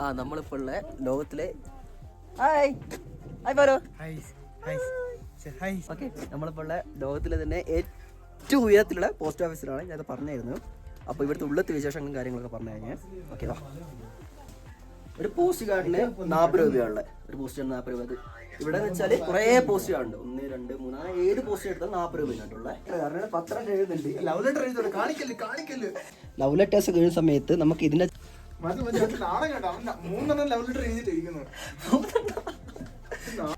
ആ നമ്മളിപ്പോൾ ഉള്ള ലോകത്തിലെ ഹായ്. ഹായ് പറോ ഓക്കെ നമ്മളിപ്പോൾ ഉള്ള ലോകത്തിലെ തന്നെ ഏറ്റവും ഉയരത്തിലുള്ള പോസ്റ്റ് ഓഫീസിലാണ് ഞാനത് പറഞ്ഞായിരുന്നു. അപ്പോൾ ഇവിടുത്തെ ഉള്ളത്തെ വിശേഷങ്ങളും കാര്യങ്ങളൊക്കെ പറഞ്ഞു കഴിഞ്ഞാൽ ഓക്കെ വാ. ഒരു പോസ്റ്റ് കാർഡിന് നാൽപ്പത് രൂപയുള്ള ഒരു പോസ്റ്റ് കാർഡ് നാൽപ്പത് രൂപ. ഇവിടെ എന്ന് വെച്ചാൽ കുറേ പോസ്റ്റ് കാർഡ് ഒന്ന് രണ്ട് മൂന്ന് അങ്ങനെ ഏത് പോസ്റ്റ് എടുത്താൽ നാൽപ്പത് രൂപ കാരണം പത്രം എഴുതുന്നുണ്ട് ലവ് ലെറ്റർ എഴുതുന്നുണ്ട് കാണിക്കൽ കാണിക്കല്ലേ. ലവ് ലെറ്റേഴ്സ് എഴുതുന്ന സമയത്ത് നമുക്ക് ഇതിന്റെ മതി മതി. അവൻ നാളെ കേട്ടോ അവൻ മൂന്നെണ്ണം ലവ് ലെറ്റർ എഴുതിയിട്ട് ഇരിക്കുന്നു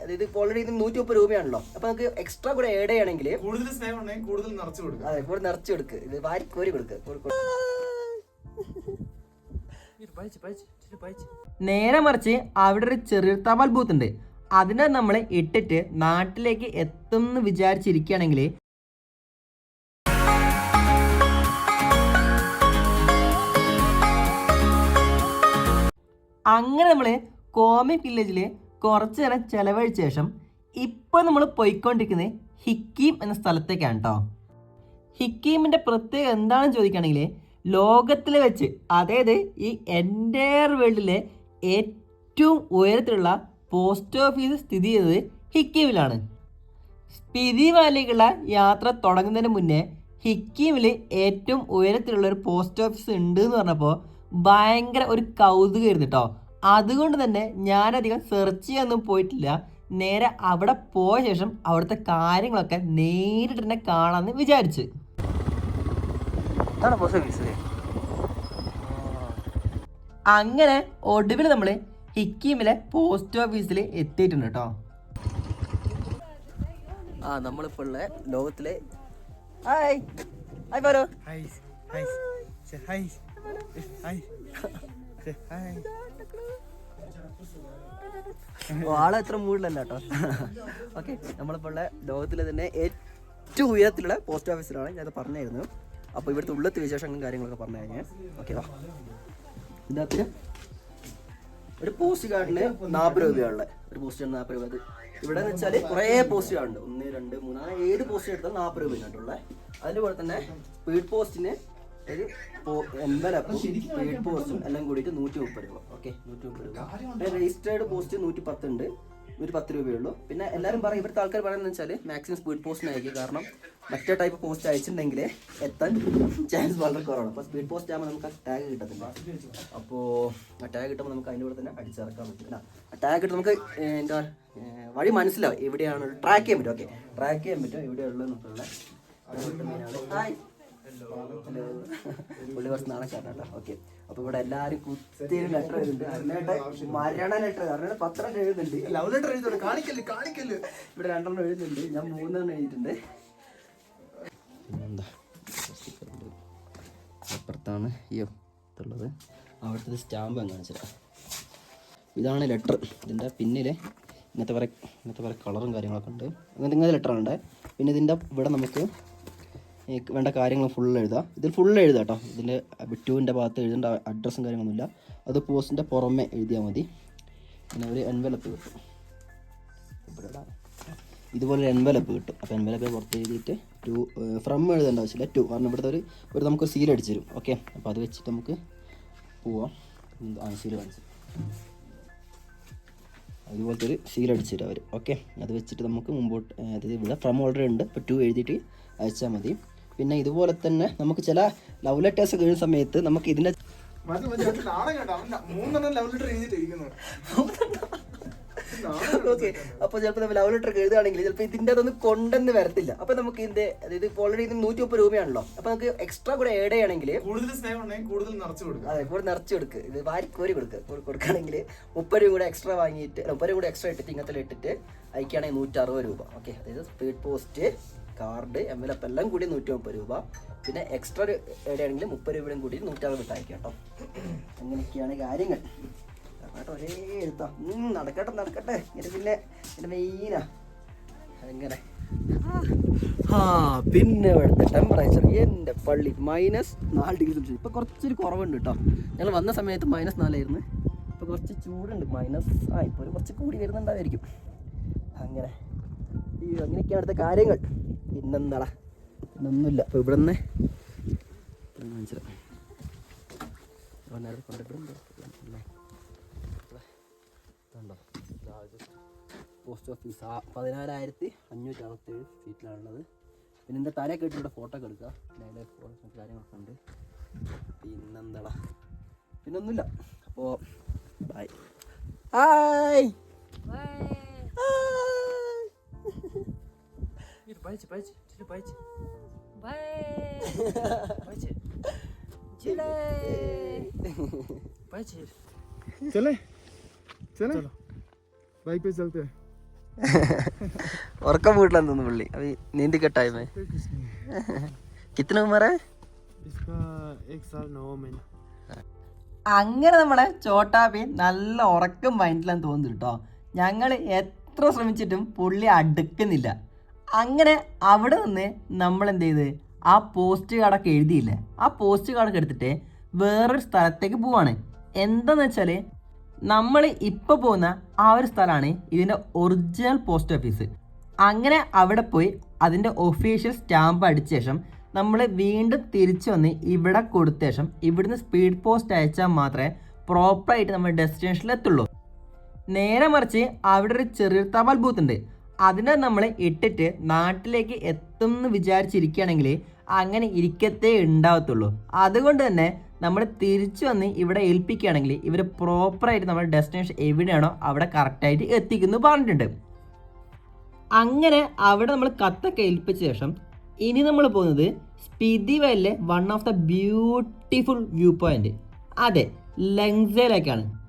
അതായത് ഇപ്പോൾ ഓൾറെഡി ഇത് നൂറ്റി മുപ്പത് രൂപയാണല്ലോ. അപ്പൊ നമുക്ക് എക്സ്ട്രാ കൂടെ ആഡ് ചെയ്യണമെങ്കിൽ കൂടുതൽ സ്നേഹം ഉണ്ടെങ്കിൽ കൂടുതൽ നിറച്ചു കൊടുക്കുക അതെ കൂടെ നിറച്ചു കൊടുക്ക്. ഇത് വാരി കോരി കൊടുക്ക്. കോരി കൊടുക്ക്. നേരെ മറിച്ച് അവിടെ ഒരു ചെറിയ തപാൽ ബൂത്ത് ഉണ്ട്. അതിനെ നമ്മൾ ഇട്ടിട്ട് നാട്ടിലേക്ക് എത്തുമെന്ന് വിചാരിച്ചിരിക്കുകയാണെങ്കിൽ അങ്ങനെ നമ്മൾ കോമി വില്ലേജിൽ കുറച്ച് നേരം ചിലവഴിച്ച ശേഷം ഇപ്പോൾ നമ്മൾ പോയിക്കൊണ്ടിരിക്കുന്നത് ഹിക്കീം എന്ന സ്ഥലത്തേക്കാണ് കേട്ടോ ഹിക്കീമിന്റെ പ്രത്യേകത എന്താണെന്ന് ചോദിക്കുകയാണെങ്കിൽ ലോകത്തിൽ വെച്ച് അതായത് ഈ എന്റയർ വേൾഡിലെ ഏറ്റവും ഉയരത്തിലുള്ള പോസ്റ്റ് ഓഫീസ് സ്ഥിതി ചെയ്തത് ഹിക്കീമിലാണ്. സ്പിതി വാലിക്കുള്ള യാത്ര തുടങ്ങുന്നതിന് മുന്നേ ഹിക്കീമിൽ ഏറ്റവും ഉയരത്തിലുള്ള ഒരു പോസ്റ്റ് ഓഫീസ് ഉണ്ട് എന്ന് പറഞ്ഞപ്പോൾ ഭയങ്കര ഒരു കൗതുകമായിരുന്നു കേട്ടോ അതുകൊണ്ട് തന്നെ ഞാനധികം സെർച്ച് ചെയ്യാനൊന്നും പോയിട്ടില്ല. നേരെ അവിടെ പോയ ശേഷം അവിടുത്തെ കാര്യങ്ങളൊക്കെ നേരിട്ട് തന്നെ കാണാമെന്ന് വിചാരിച്ച്. അങ്ങനെ ഒടുവിൽ നമ്മൾ ഹിക്കീമിലെ പോസ്റ്റ് ഓഫീസിൽ എത്തിയിട്ടുണ്ട് കേട്ടോ ആ നമ്മളിപ്പോൾ ഉള്ള ലോകത്തിലെ hi. Hi പറോ hi hi hi hi hi hi. ആൾ അത്ര മൂടിലല്ല കേട്ടോ. ഓക്കെ നമ്മളിപ്പോൾ ഉള്ള ലോകത്തിലെ തന്നെ ഏറ്റവും ഉയരത്തിലുള്ള പോസ്റ്റ് ഓഫീസിലാണ് ഞാനത് പറഞ്ഞായിരുന്നു. അപ്പോൾ ഇവിടുത്തെ ഉള്ളത്തെ വിശേഷങ്ങളും കാര്യങ്ങളൊക്കെ പറഞ്ഞു കഴിഞ്ഞാൽ ഓക്കെ വാ. ഇതിനകത്ത് ഒരു പോസ്റ്റ് കാർഡിന് നാൽപ്പത് രൂപയാണ് ഒരു പോസ്റ്റ് കാർഡ് നാൽപ്പത് രൂപ. ഇവിടെ എന്ന് വെച്ചാൽ കുറേ പോസ്റ്റ് കാർഡുണ്ട് ഒന്ന് രണ്ട് മൂന്ന് ഏത് പോസ്റ്റ് എടുത്താൽ നാൽപ്പത് രൂപ ഉള്ളത് കൂടെ തന്നെ സ്പീഡ് പോസ്റ്റിന് ഒരു എൻവലപ്പും സ്പീഡ് പോസ്റ്റും എല്ലാം കൂടിയിട്ട് നൂറ്റി മുപ്പത് രൂപ. ഓക്കെ നൂറ്റി മുപ്പത് രൂപ. രജിസ്റ്റേർഡ് പോസ്റ്റ് നൂറ്റി പത്ത് ഉണ്ട് നൂറ്റി പത്ത് രൂപയേ ഉള്ളൂ. പിന്നെ എല്ലാവരും പറയും ഇവിടുത്തെ ആൾക്കാർ പറയുന്നത് വെച്ചാൽ മാക്സിമം സ്പീഡ് പോസ്റ്റിന് അയക്കുക കാരണം മറ്റേ ടൈപ്പ് പോസ്റ്റ് അയച്ചിട്ടുണ്ടെങ്കിൽ എത്താൻ ചാൻസ് വളരെ കുറവാണ്. അപ്പോൾ സ്പീഡ് പോസ്റ്റ് ആകുമ്പോൾ നമുക്ക് ആ ടാഗ് കിട്ടത്തില്ല. അപ്പോൾ ആ ടാഗ് കിട്ടുമ്പോൾ നമുക്ക് അതിന്റെ കൂടെ തന്നെ അടിച്ചിറക്കാൻ പറ്റില്ല ആ ടാഗ് കിട്ടും നമുക്ക് എന്താ വഴി മനസ്സിലാവും എവിടെയാണ് ട്രാക്ക് ചെയ്യാൻ പറ്റും. ഓക്കെ ട്രാക്ക് ചെയ്യാൻ പറ്റും. എവിടെയുള്ളതെന്നൊക്കെയുള്ള ഹായ് ഹലോ പുള്ളി കുറച്ച് നാണക്കാരനാട്ടോ ഓക്കെ. അപ്പൊ ഇവിടെ എല്ലാരും കുത്തി ലെറ്റർ എഴുതുന്നുണ്ട്. അരുണേട്ട മരണ ലെറ്റർ അരുണേട്ട പത്രം എഴുതുന്നുണ്ട്. ലവ് ലെറ്റർ എഴുതുന്നുണ്ട്. കാണിക്കൽ കാണിക്കൽ. ഇവിടെ രണ്ടെണ്ണം എഴുതുന്നുണ്ട്. ഞാൻ മൂന്നെണ്ണം എഴുതിയിട്ടുണ്ട്. എന്താ അപ്പുറത്താണ് അയ്യോ ഇതുള്ളത് അവിടുത്തെ സ്റ്റാമ്പ് അങ്ങ് കാണിച്ചില്ല ഇതാണ് ലെറ്റർ ഇതിന്റെ പിന്നിൽ ഇങ്ങനത്തെ കുറേ ഇങ്ങനത്തെ കുറേ കളറും കാര്യങ്ങളൊക്കെ ഉണ്ട്. അങ്ങനത്തെ ഇങ്ങനത്തെ ലെറ്ററാണ് ഉണ്ട് പിന്നെ ഇതിന്റെ ഇവിടെ നമുക്ക് വേണ്ട കാര്യങ്ങൾ ഫുൾ എഴുതാം. ഇതിൽ ഫുൾ എഴുതാം കേട്ടോ ഇതിന്റെ ബിറ്റുവിന്റെ ഭാഗത്ത് എഴുതേണ്ട അഡ്രസ്സും കാര്യങ്ങളൊന്നുമില്ല. അത് പോസ്റ്റിന്റെ പുറമെ എഴുതിയാൽ മതി. പിന്നെ ഒരു എൻവലപ്പ് കിട്ടും. ഇതുപോലെ ഒരു എൻവലപ്പ് കിട്ടും. അപ്പോൾ എൻവലപ്പ് പുറത്ത് എഴുതിയിട്ട് ടു ഫ്രം എഴുതേണ്ട ആവശ്യമില്ല. ടു കാരണം ഇവിടുത്തെ ഒരു ഒരു നമുക്ക് സീൽ അടിച്ചു തരും. ഓക്കെ അപ്പോൾ അത് വെച്ചിട്ട് നമുക്ക് പോവാം. ആ സീൽ കാണിച്ചു അതുപോലത്തെ ഒരു സീൽ അടിച്ചു തരും അവർ ഓക്കെ അത് വെച്ചിട്ട് നമുക്ക് മുമ്പോട്ട് അതായത് ഇവിടെ ഫ്രം ഓൾറെഡി ഉണ്ട്. ഇപ്പോൾ ടു എഴുതിയിട്ട് അയച്ചാൽ മതി. പിന്നെ ഇതുപോലെ തന്നെ നമുക്ക് ചില ലവ് ലെറ്റേഴ്സ് ഒക്കെ എഴുതുന്ന സമയത്ത് നമുക്ക് ഇതിന്റെ അപ്പൊ ചിലപ്പോ ലവ് ലെറ്റർ എഴുതിയിട്ട് ഇരിക്കുന്നു ഓക്കെ അപ്പോൾ ചിലപ്പോൾ നമ്മൾ ലവ് ലെറ്റർ എഴുതുകയാണെങ്കിൽ ചിലപ്പോൾ ഇതിന്റെ അതൊന്നും കൊണ്ടെന്ന് വരത്തില്ല. അപ്പോൾ നമുക്ക് ഇതിന്റെ അതായത് ഇപ്പോൾ ഓൾറെഡി ഇത് നൂറ്റി മുപ്പത് രൂപയാണല്ലോ. അപ്പോൾ നമുക്ക് എക്സ്ട്രാ കൂടെ ആഡ് ചെയ്യണമെങ്കിൽ കൂടുതൽ സ്നേഹം ഉണ്ടെങ്കിൽ കൂടുതൽ നിറച്ചു കൊടുക്കുക അതെ കൂടെ നിറച്ച് കൊടുക്ക്. ഇത് വാരി കോരി കൊടുക്ക്. കൊടുക്കുകയാണെങ്കിൽ മുപ്പത് രൂപ കൂടെ എക്സ്ട്രാ വാങ്ങിയിട്ട് മുപ്പത് രൂപ കൂടെ എക്സ്ട്രാ ഇട്ടിട്ട് ഇങ്ങനത്തെ ഇട്ടിട്ട് അയക്കുകയാണെങ്കിൽ നൂറ്റി അറുപത് രൂപ. ഓക്കെ അതായത് സ്പീഡ് പോസ്റ്റ് കാർഡ് എംവലപ്പ് എല്ലാം കൂടി നൂറ്റി മുപ്പത് രൂപ. പിന്നെ എക്സ്ട്രാ എവിടെയാണെങ്കിൽ മുപ്പത് രൂപയും കൂടി നൂറ്റി അറുപത് ഇട്ട് അയക്കാം കേട്ടോ. അങ്ങനെയൊക്കെയാണ് കാര്യങ്ങൾ. കേട്ടോ ഒരേ നടക്കട്ടെ നടക്കട്ടെ. ഇങ്ങനെ പിന്നെ എന്റെ മെയിനാ അങ്ങനെ. ആ പിന്നെ ഇവിടുത്തെ ടെമ്പറേച്ചർ എന്റെ പള്ളി മൈനസ് നാല് ഡിഗ്രി സെൽഷ്യസ് ഇപ്പോൾ കുറച്ചൊരു കുറവുണ്ട് കേട്ടോ. ഞങ്ങൾ വന്ന സമയത്ത് മൈനസ് നാലായിരുന്നു ഇപ്പോൾ കുറച്ച് ചൂടുണ്ട്. മൈനസ് ആ ഇപ്പോൾ കുറച്ച് കൂടി വരുന്നുണ്ടായിരിക്കും അങ്ങനെ. അങ്ങനെയൊക്കെയാണ് അടുത്ത കാര്യങ്ങൾ. പിന്നെന്താടാ? പിന്നൊന്നുമില്ല. അപ്പോൾ ഇവിടെ നിന്ന് മനസ്സിലായി പോസ്റ്റ് ഓഫീസ്. ആ പതിനാലായിരത്തി അഞ്ഞൂറ്റി അറുപത്തേഴ് സീറ്റിലാണുള്ളത് പിന്നെ എന്റെ തല കെട്ടിയുടെ ഫോട്ടോ ഒക്കെ എടുക്കുക അതിലെ ഫോട്ടോസ് കാര്യങ്ങളൊക്കെ ഉണ്ട്. പിന്നെന്താടാ? പിന്നൊന്നുമില്ല. അപ്പോൾ bye hi Bajcie, bajcie, tyle bajcie. Bajcie. Tyle. Bajcie. चले चले बाइक पे ഉറക്കം വീട്ടിലെന്ന് പുള്ളി? അത് നീന്തി കെട്ടായ്മേ. कोई അങ്ങനെ നമ്മളെ ചോട്ടാപ്പി നല്ല ഉറക്കം മൈൻഡിലാന്ന് തോന്നുന്നു കേട്ടോ ഞങ്ങൾ എത്ര ശ്രമിച്ചിട്ടും പുള്ളി അടുക്കുന്നില്ല. അങ്ങനെ അവിടെ നിന്ന് നമ്മൾ എന്ത് ചെയ്ത് ആ പോസ്റ്റ് കാർഡൊക്കെ എഴുതിയില്ലേ? ആ പോസ്റ്റ് കാർഡൊക്കെ എടുത്തിട്ട് വേറൊരു സ്ഥലത്തേക്ക് പോവാണ്. എന്താന്ന് വെച്ചാൽ നമ്മൾ ഇപ്പോൾ പോകുന്ന ആ ഒരു സ്ഥലമാണ് ഇതിന്റെ ഒറിജിനൽ പോസ്റ്റ് ഓഫീസ് അങ്ങനെ അവിടെ പോയി അതിന്റെ ഒഫീഷ്യൽ സ്റ്റാമ്പ് അടിച്ച ശേഷം നമ്മൾ വീണ്ടും തിരിച്ചു വന്ന് ഇവിടെ കൊടുത്ത ശേഷം ഇവിടുന്ന് സ്പീഡ് പോസ്റ്റ് അയച്ചാൽ മാത്രമേ പ്രോപ്പറായിട്ട് നമ്മൾ ഡെസ്റ്റിനേഷനിൽ എത്തുള്ളൂ. നേരെ മറിച്ച് അവിടെ ഒരു ചെറിയ തപാൽ ബൂത്ത് ഉണ്ട്. അതിനെ നമ്മൾ ഇട്ടിട്ട് നാട്ടിലേക്ക് എത്തും എന്ന് വിചാരിച്ചിരിക്കുകയാണെങ്കിൽ അങ്ങനെ ഇരിക്കത്തേ ഉണ്ടാവത്തുള്ളൂ അതുകൊണ്ട് തന്നെ നമ്മൾ തിരിച്ചു വന്ന് ഇവിടെ ഏൽപ്പിക്കുകയാണെങ്കിൽ ഇവർ പ്രോപ്പറായിട്ട് നമ്മുടെ ഡെസ്റ്റിനേഷൻ എവിടെയാണോ അവിടെ കറക്റ്റായിട്ട് എത്തിക്കുന്നു പറഞ്ഞിട്ടുണ്ട്. അങ്ങനെ അവിടെ നമ്മൾ കത്തൊക്കെ ഏൽപ്പിച്ച ശേഷം ഇനി നമ്മൾ പോകുന്നത് സ്പിതി വയലിലെ one of the beautiful view point. അതെ ലങ്സയിലേക്കാണ്.